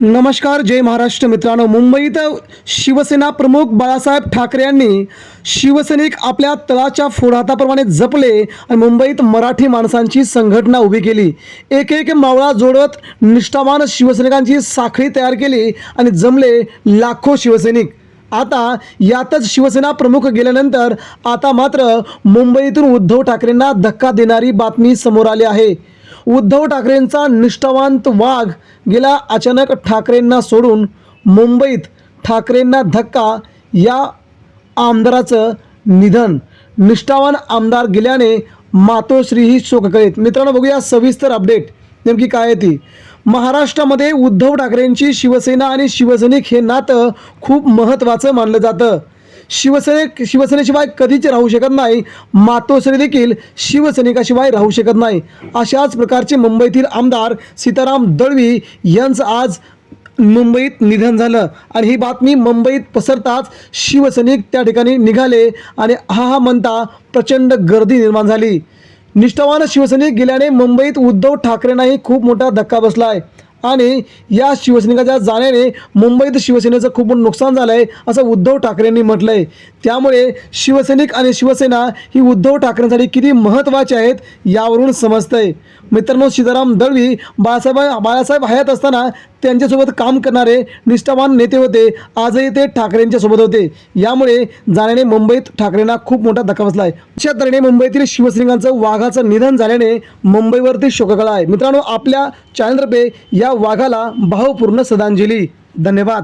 नमस्कार जय महाराष्ट्र मित्रांनो. मुंबईत शिवसेना प्रमुख बाळासाहेब ठाकरे यांनी शिवसैनिक आपल्या तळाच्या फोडाताप्रमाणे जपले आणि मुंबईत मराठी माणसांची संघटना उभी केली. एक एक मावळा जोडत निष्ठावान शिवसैनिकांची साखळी तयार केली आणि जमले लाखो शिवसैनिक. आता यातच शिवसेना प्रमुख गेल्यानंतर आता मात्र मुंबईतून उद्धव ठाकरेंना धक्का देणारी बातमी समोर आली आहे. उद्धव ठाकरेंचा निष्ठावांत वाघ गेला अचानक ठाकरेंना सोडून मुंबईत ठाकरेंना धक्का या आमदाराचं निधन. निष्ठावान आमदार गेल्याने मातोश्री ही शोककळीत. मित्रांनो बघूया सविस्तर अपडेट. नेमकी काय ती? महाराष्ट्रामध्ये उद्धव ठाकरेंची शिवसेना आणि शिवसैनिक हे नातं खूप महत्त्वाचं मानलं जातं. शिवसेने शिवसेनेशिवाय कधीच राहू शकत नाही. मातोश्री देखील शिवसैनिकाशिवाय राहू शकत नाही. अशाच प्रकारचे मुंबईतील आमदार सीताराम दळवी यांचं आज मुंबईत निधन झालं. आणि ही बातमी मुंबईत पसरताच शिवसैनिक त्या ठिकाणी निघाले आणि हा हा म्हणता प्रचंड गर्दी निर्माण झाली. निष्ठावान शिवसैनिक गेल्याने मुंबईत उद्धव ठाकरेंनाही खूप मोठा धक्का बसला आहे आणि या शिवसैनिकाच्या जाण्याने मुंबईत शिवसेनेचं खूप नुकसान झालं आहे असं उद्धव ठाकरेंनी म्हटलं आहे त्यामुळे शिवसैनिक आणि शिवसेना ही उद्धव ठाकरेंसाठी किती महत्त्वाची आहेत यावरून समजतंय. मित्रांनो सीताराम दळवी बाळासाहेब बाळासाहेब हयात असताना त्यांच्यासोबत काम करणारे निष्ठावान नेते होते. आजही ते ठाकरेंच्या सोबत होते. यामुळे जाण्याने मुंबईत ठाकरेंना खूप मोठा धक्का बसला आहे. अशा तऱ्हेने मुंबईतील शिवसैनिकांचं वाघाचं निधन झाल्याने मुंबईवरती शोककळा आहे. मित्रांनो आपल्या चॅनलतर्फे या वाघाला भावपूर्ण श्रद्धांजली. धन्यवाद.